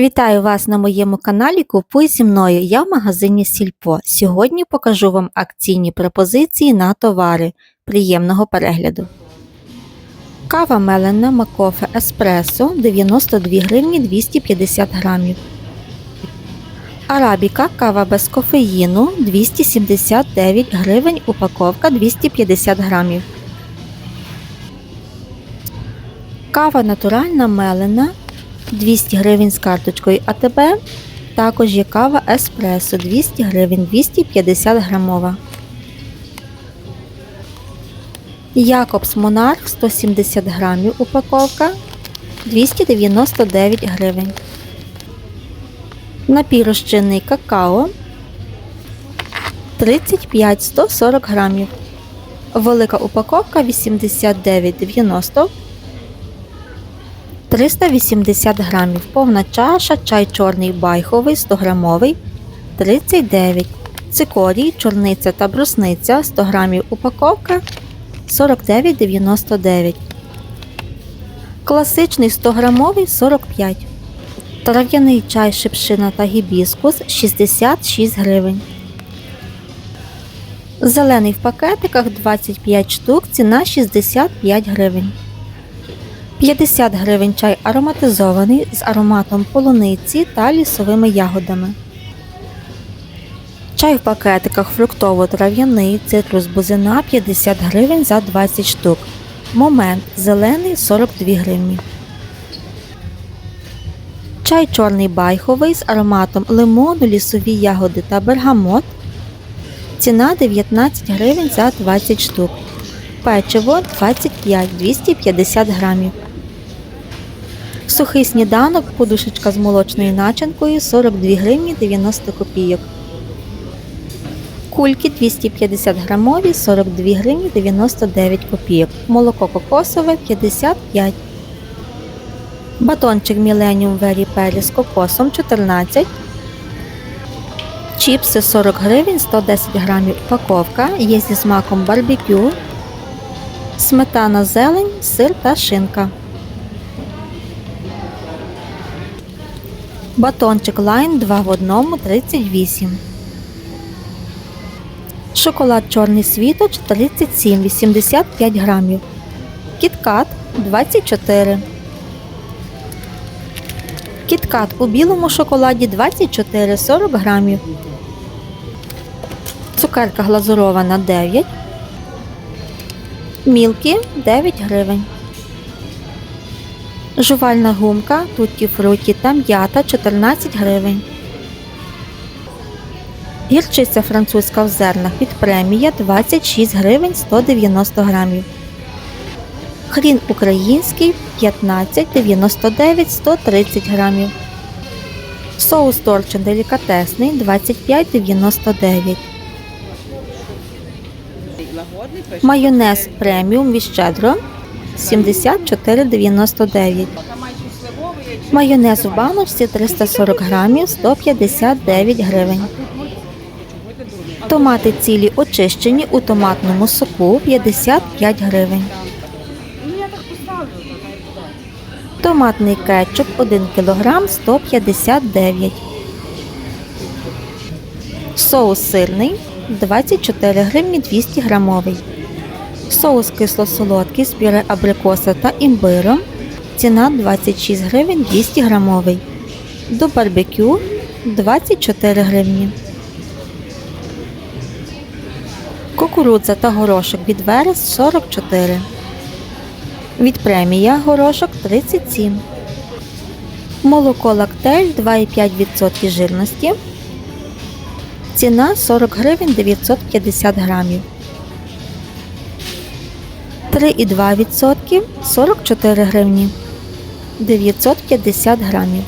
Вітаю вас на моєму каналі Купуй зі мною. Я в магазині Сільпо. Сьогодні покажу вам акційні пропозиції на товари. Приємного перегляду. Кава мелена Макофе Еспресо 92 гривні 250 грамів. Арабіка кава без кофеїну 279 гривень, упаковка 250 грамів. Кава натуральна мелена 200 гривень з карточкою АТБ. Також є кава Еспресо 200 гривень 250 грамова. Якобс Монарх 170 грамів упаковка 299 гривень. Напій какао 35-140 грамів. Велика упаковка 89,90 380 грамів. Повна чаша, чай чорний байховий 100 грамовий 39 Цикорій, чорниця та брусниця 100 грамів упаковка 49,99 Класичний 100 грамовий 45 Трав'яний чай шипшина та гібіскус 66 гривень. Зелений в пакетиках 25 штук, ціна 65 гривень. 50 гривень чай ароматизований з ароматом полуниці та лісовими ягодами. Чай в пакетиках фруктово-трав'яний цитрус бузина 50 гривень за 20 штук. Момент зелений 42 гривні. Чай чорний байховий з ароматом лимону, лісові ягоди та бергамот. Ціна 19 гривень за 20 штук. Печиво 25 250 грамів. Сухий сніданок, подушечка з молочною начинкою 42 гривні 90 копійок. Кульки 250 грамові 42 гривні 99 копійок. Молоко кокосове 55. Батончик Millennium Very Perry з кокосом 14. Чіпси 40 гривень 110 грамів упаковка. Є зі смаком барбекю. Сметана зелень, сир та шинка. Батончик Лайн 2 в 1 38. Шоколад чорний світоч 37 85 грамів. Кіткат 24. Кіткат у білому шоколаді 24 40 грамів. Цукерка глазурована 9. Мілкі 9 гривень. Жувальна гумка тутті фруті та м'ята 14 гривень. Гірчиця французька в зернах від премія 26 гривень 190 грамів. Хрін український 15,99 130 грамів. Соус торчин делікатесний 25,99. Майонез преміум від щедро 74,99. Майонез у баночці 340 грамів 159 гривень. Томати цілі очищені у томатному соку 55 гривень. Томатний кетчуп 1 кг 159 Соус сирний 24 гривні 200 грамовий. Соус кисло-солодкий з пюре абрикоса та імбиром. Ціна 26 гривень 200 грамовий. До барбекю 24 гривні. Кукурудза та горошок від верес 44. Від премія горошок 37. Молоко лактель 2,5% жирності. Ціна 40 гривень 950 грамів. 3,2% 44 гривні 950 грамів.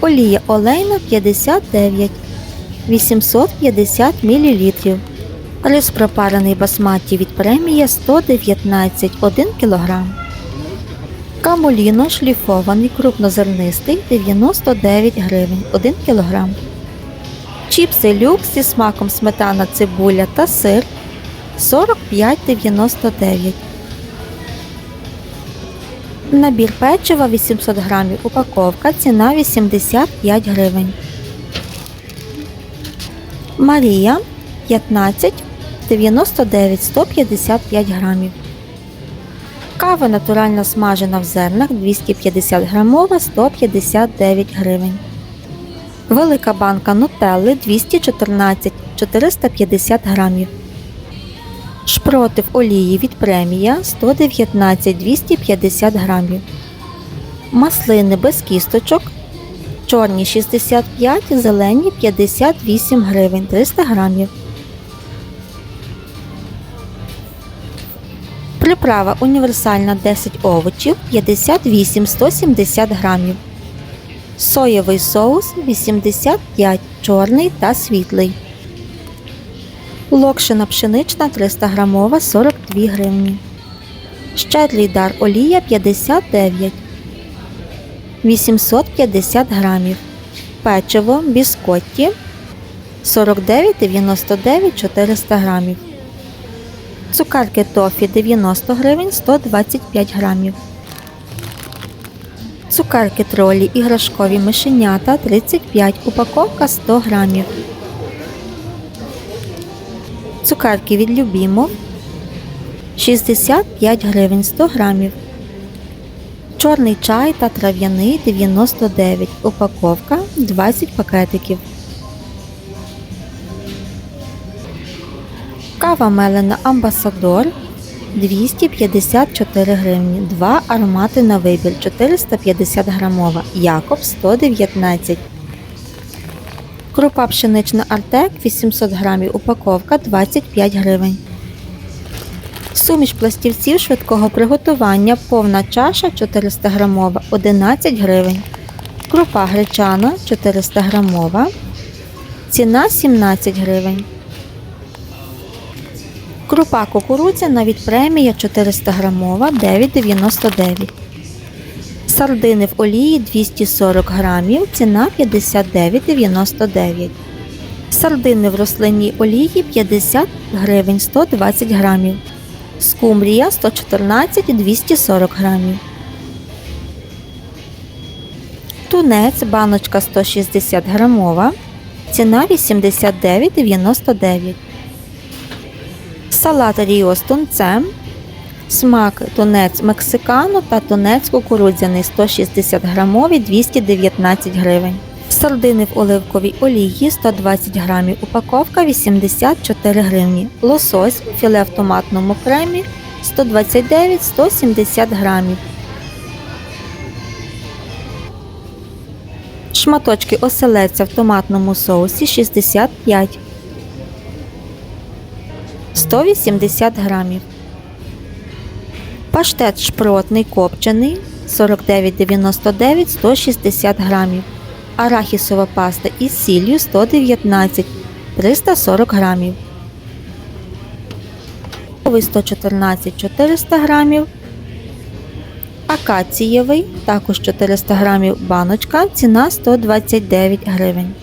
Олія олейна 59 850 мл. Рис пропарений басматі від премія 119 1 кг. Камоліно шліфований крупнозернистий 99 гривень 1 кг. Чіпси люкс зі смаком сметана, цибуля та сир 45,99. Набір печива 800 грамів. Упаковка. Ціна 85 гривень. Марія 15 99 155 грамів. Кава натуральна смажена в зернах 250 грамова 159 гривень. Велика банка нутелли 214 450 грамів. Шпроти в олії від премія 119 250 грамів. Маслини без кісточок. Чорні 65, зелені 58 гривень 300 грамів. Приправа універсальна 10 овочів 58 170 грамів. Соєвий соус 85 чорний та світлий. Локшина пшенична 300 грамова 42 гривні. Щедрий дар олія 59 850 грамів. Печиво біскотті 49,99 400 грамів. Цукерки тофі 90 гривень 125 грамів. Цукерки тролі іграшкові мишенята 35 упаковка 100 грамів. Цукерки від Любімов 65 гривень 100 грамів. Чорний чай та трав'яний 99 упаковка 20 пакетиків. Кава мелена Амбасадор 254 гривні. Два аромати на вибір 450 грамова. Якоб 119. Крупа пшенична Артек 800 грамів. Упаковка 25 гривень. Суміш пластівців швидкого приготування повна чаша 400 грамова 11 гривень. Крупа гречана 400 грамова. Ціна 17 гривень. Крупа кукурудзяна від премія 400 грамова 9,99. Сардини в олії 240 грамів, ціна 59,99. Сардини в рослинній олії 50 гривень 120 грамів. Скумбрія 114 240 грамів. Тунець баночка 160 грамова. Ціна 89,99. Салат Ріо з тунцем. Смак тунець мексикано та тунець кукурудзяний 160 грамовий 219 гривень. Сардини в оливковій олії 120 грамів. Упаковка 84 гривні. Лосось філе в томатному кремі 129-170 грамів. Шматочки оселедця в томатному соусі 65 180 грамів. Паштет шпротний копчений 49,99 160 грамів. Арахісова паста із сіллю 119 340 грамів. Овий 114 400 грамів. Акацієвий також 400 грамів баночка. Ціна 129 гривень.